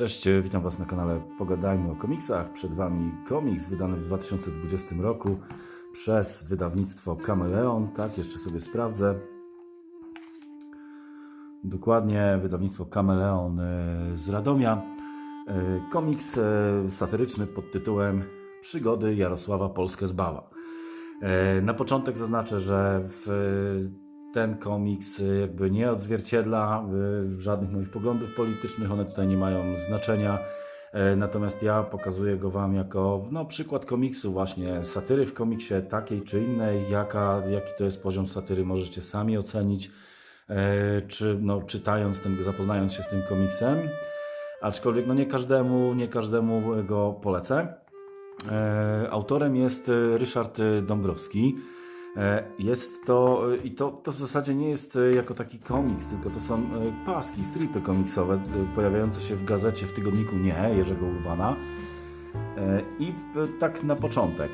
Cześć, witam Was na kanale Pogadajmy o komiksach. Przed Wami komiks wydany w 2020 roku przez wydawnictwo Kameleon. Tak, jeszcze sobie sprawdzę. Dokładnie, wydawnictwo Kameleon e, z Radomia. E, Komiks e, satyryczny pod tytułem Przygody Jarosława Polskę zbawa. Na początek zaznaczę, że w ten komiks e, jakby nie odzwierciedla e, żadnych moich poglądów politycznych, one tutaj nie mają znaczenia. E, Natomiast ja pokazuję go Wam jako no, przykład komiksu, właśnie satyry w komiksie takiej czy innej. Jaka, jaki to jest poziom satyry, możecie sami ocenić, e, czy no, czytając ten, zapoznając się z tym komiksem. Aczkolwiek no, nie każdemu, nie każdemu go polecę. E, Autorem jest e, Ryszard Dąbrowski. E, Jest to, e, i to, to w zasadzie nie jest e, jako taki komiks, tylko to są paski, stripy komiksowe pojawiające się w gazecie, w tygodniku Nie, Jerzego Urbana. I tak na początek,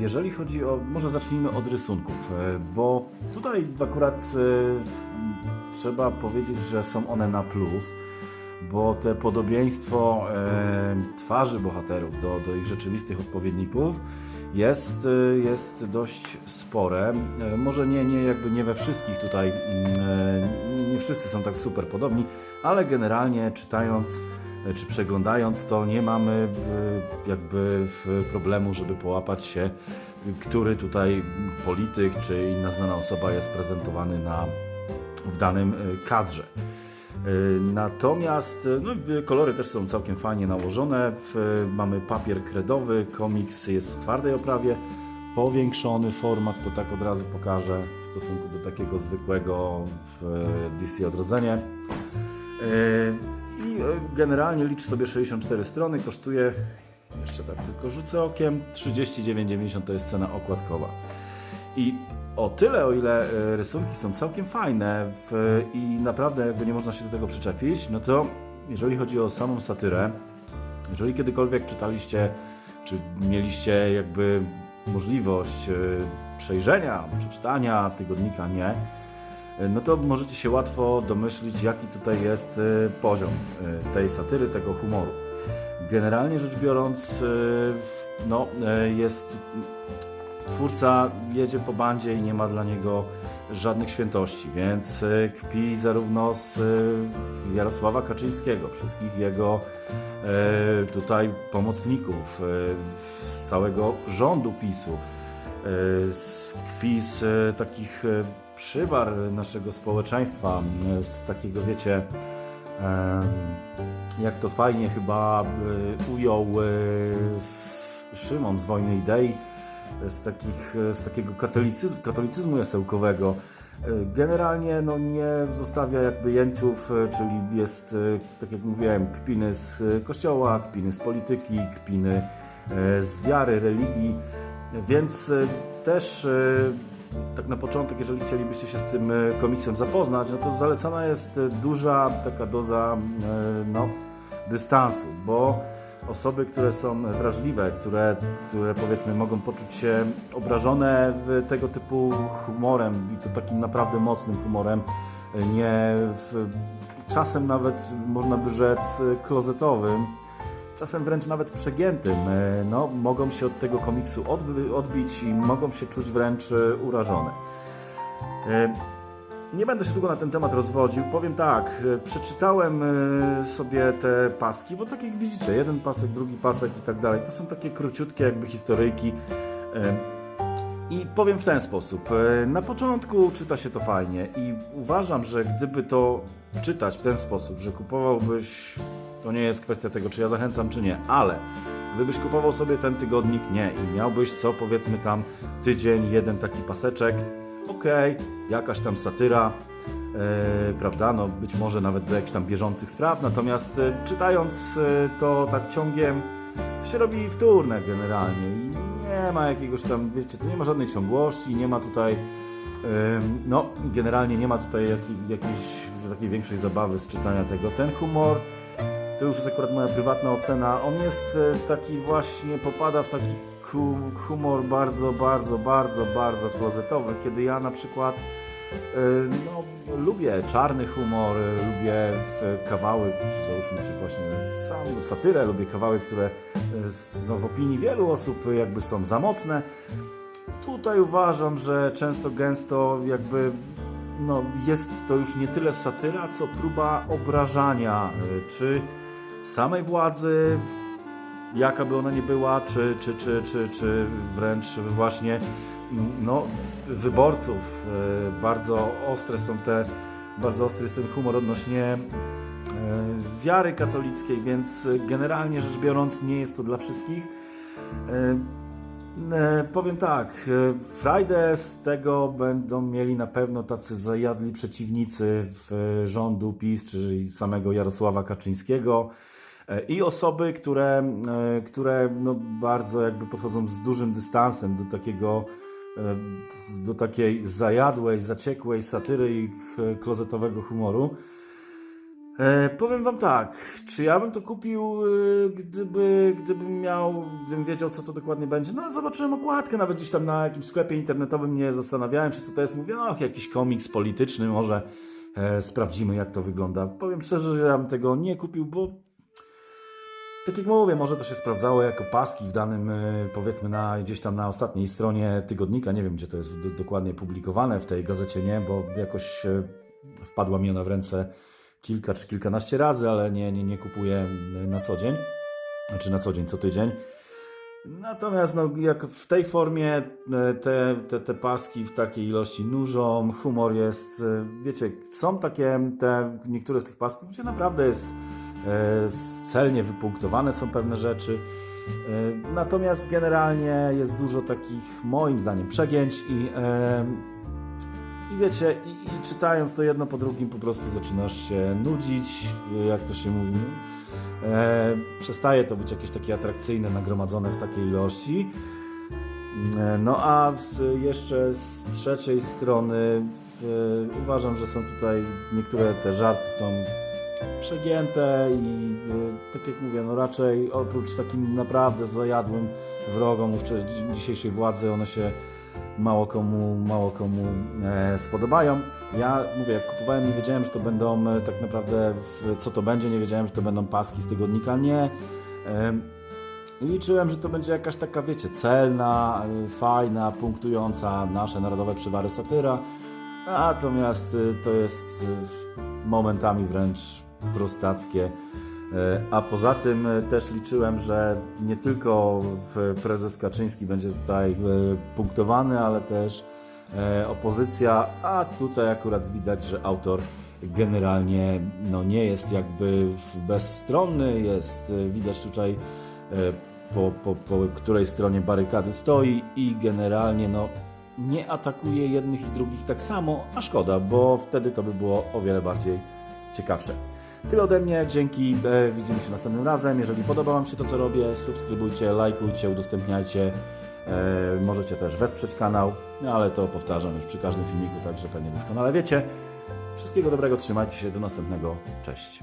jeżeli chodzi o, może zacznijmy od rysunków, bo tutaj akurat trzeba powiedzieć, że są one na plus bo te podobieństwo twarzy bohaterów do, do ich rzeczywistych odpowiedników jest, e, jest dość spore. E, może nie, nie, jakby nie we wszystkich tutaj, mm, e, nie, wszyscy są tak super podobni, ale generalnie czytając e, czy przeglądając to nie mamy jakby problemu, żeby połapać się, który tutaj polityk czy inna znana osoba jest prezentowany na, w danym kadrze. Y, Natomiast y, no, kolory też są całkiem fajnie nałożone. Mamy papier kredowy, komiks jest w twardej oprawie. Powiększony format, to tak od razu pokażę w stosunku do takiego zwykłego w DC Odrodzenie. Y, I generalnie licz sobie 64 strony, kosztuje, jeszcze tak tylko rzucę okiem, 39,90 to jest cena okładkowa. I o tyle, o ile e, rysunki są całkiem fajne w, i naprawdę jakby nie można się do tego przyczepić, no to jeżeli chodzi o samą satyrę, jeżeli kiedykolwiek czytaliście, czy mieliście jakby możliwość e, przejrzenia, przeczytania tygodnika Nie, e, no to możecie się łatwo domyślić, jaki tutaj jest poziom tej satyry, tego humoru. Generalnie rzecz biorąc, no, jest twórca jedzie po bandzie i nie ma dla niego żadnych świętości, więc e, kpi zarówno z e, Jarosława Kaczyńskiego, wszystkich jego e, tutaj pomocników, z całego rządu PiSu, kpi z takich przywar naszego społeczeństwa, z takiego wiecie, jak to fajnie chyba ujął Szymon z Wojny Idei, z, takich, z takiego katolicyzmu, katolicyzmu jasełkowego. E, Generalnie no, nie zostawia jakby jęciów, e, czyli jest, e, tak jak mówiłem, kpiny z kościoła, kpiny z polityki, kpiny z wiary, religii, więc też tak na początek, jeżeli chcielibyście się z tym komiksem zapoznać, no to zalecana jest duża taka doza no, dystansu, bo osoby, które są wrażliwe, które, które powiedzmy mogą poczuć się obrażone tego typu humorem i to takim naprawdę mocnym humorem, nie w, czasem nawet można by rzec klozetowym, czasem wręcz nawet przegiętym, e, no, mogą się od tego komiksu odbić i mogą się czuć wręcz e, urażone. Nie będę się długo na ten temat rozwodził. Powiem tak, e, przeczytałem e, sobie te paski, bo tak jak widzicie, jeden pasek, drugi pasek i tak dalej. To są takie króciutkie jakby historyjki. E, I powiem w ten sposób. Na początku czyta się to fajnie i uważam, że gdyby to czytać w ten sposób, że kupowałbyś, to nie jest kwestia tego, czy ja zachęcam, czy nie, ale gdybyś kupował sobie ten tygodnik, nie, i miałbyś co powiedzmy tam tydzień, jeden taki paseczek, okej, jakaś tam satyra, e, prawda, no być może nawet do jakichś tam bieżących spraw, natomiast e, czytając e, to tak ciągiem, to się robi wtórne generalnie. I Nie ma jakiegoś tam, wiecie, to nie ma żadnej ciągłości, nie ma tutaj, no generalnie nie ma tutaj jakiej, jakiejś takiej większej zabawy z czytania tego. Ten humor, to już jest akurat moja prywatna ocena, on jest taki właśnie, popada w taki hu- humor bardzo, bardzo, bardzo, bardzo klozetowy, kiedy ja na przykład e, no, lubię czarny humor, e, lubię w kawały, załóżmy, czy właśnie samą satyrę, lubię kawałek, które no, w opinii wielu osób jakby są za mocne. Tutaj uważam, że często gęsto jakby no, jest to już nie tyle satyra, co próba obrażania y, czy samej władzy, jaka by ona nie była, czy, czy, czy, czy, czy wręcz właśnie no, wyborców. Y, Bardzo ostre są te, bardzo ostry jest ten humor odnośnie y, wiary katolickiej, więc generalnie rzecz biorąc nie jest to dla wszystkich. E, powiem tak, e, Friday z tego będą mieli na pewno tacy zajadli przeciwnicy w e, rządu PiS, czyli samego Jarosława Kaczyńskiego e, i osoby, które, e, które no bardzo jakby podchodzą z dużym dystansem do takiego e, do takiej zajadłej, zaciekłej satyry i klozetowego humoru. E, powiem wam tak, czy ja bym to kupił, e, gdyby, gdybym miał, gdybym wiedział, co to dokładnie będzie? No, zobaczyłem okładkę, nawet gdzieś tam na jakimś sklepie internetowym nie zastanawiałem się, co to jest. Mówię, no, jakiś komiks polityczny, może e, sprawdzimy, jak to wygląda. Powiem szczerze, że ja bym tego nie kupił, bo tak jak mówię, może to się sprawdzało jako paski w danym, e, powiedzmy, na, gdzieś tam na ostatniej stronie tygodnika. Nie wiem, gdzie to jest do, dokładnie publikowane w tej gazecie, nie, bo jakoś e, wpadła mi ona w ręce kilka czy kilkanaście razy, ale nie, nie, nie kupuję na co dzień. Znaczy na co dzień, co tydzień. Natomiast no, jak w tej formie e, te, te, te paski w takiej ilości nużą, humor jest, e, wiecie, są takie te, niektóre z tych pasków, gdzie naprawdę jest e, celnie wypunktowane są pewne rzeczy. E, Natomiast generalnie jest dużo takich, moim zdaniem, przegięć i, e, i wiecie, i, i czytając to jedno po drugim po prostu zaczynasz się nudzić, jak to się mówi. E, przestaje to być jakieś takie atrakcyjne, nagromadzone w takiej ilości. E, no a jeszcze z trzeciej strony e, uważam, że są tutaj niektóre te żarty są przegięte i e, tak jak mówię, no raczej oprócz takim naprawdę zajadłym wrogom dzisiejszej władzy, one się mało komu, mało komu e, spodobają. Ja mówię, jak kupowałem, nie wiedziałem, że to będą e, tak naprawdę, co to będzie, nie wiedziałem, że to będą paski z tygodnika, nie. Em, Liczyłem, że to będzie jakaś taka, wiecie, celna, fajna, punktująca nasze narodowe przywary satyra, natomiast to jest momentami wręcz prostackie. E, A poza tym e, też liczyłem, że nie tylko prezes Kaczyński będzie tutaj e, punktowany, ale też opozycja, a tutaj akurat widać, że autor generalnie no, nie jest jakby bezstronny, jest widać tutaj po, po, po której stronie barykady stoi i generalnie no, nie atakuje jednych i drugich tak samo, a szkoda, bo wtedy to by było o wiele bardziej ciekawsze. Tyle ode mnie, dzięki, e, widzimy się następnym razem. Jeżeli podoba Wam się to, co robię, subskrybujcie, lajkujcie, udostępniajcie. E, możecie też wesprzeć kanał, no, ale to powtarzam już przy każdym filmiku, także pewnie doskonale wiecie. Wszystkiego dobrego, trzymajcie się, do następnego, cześć.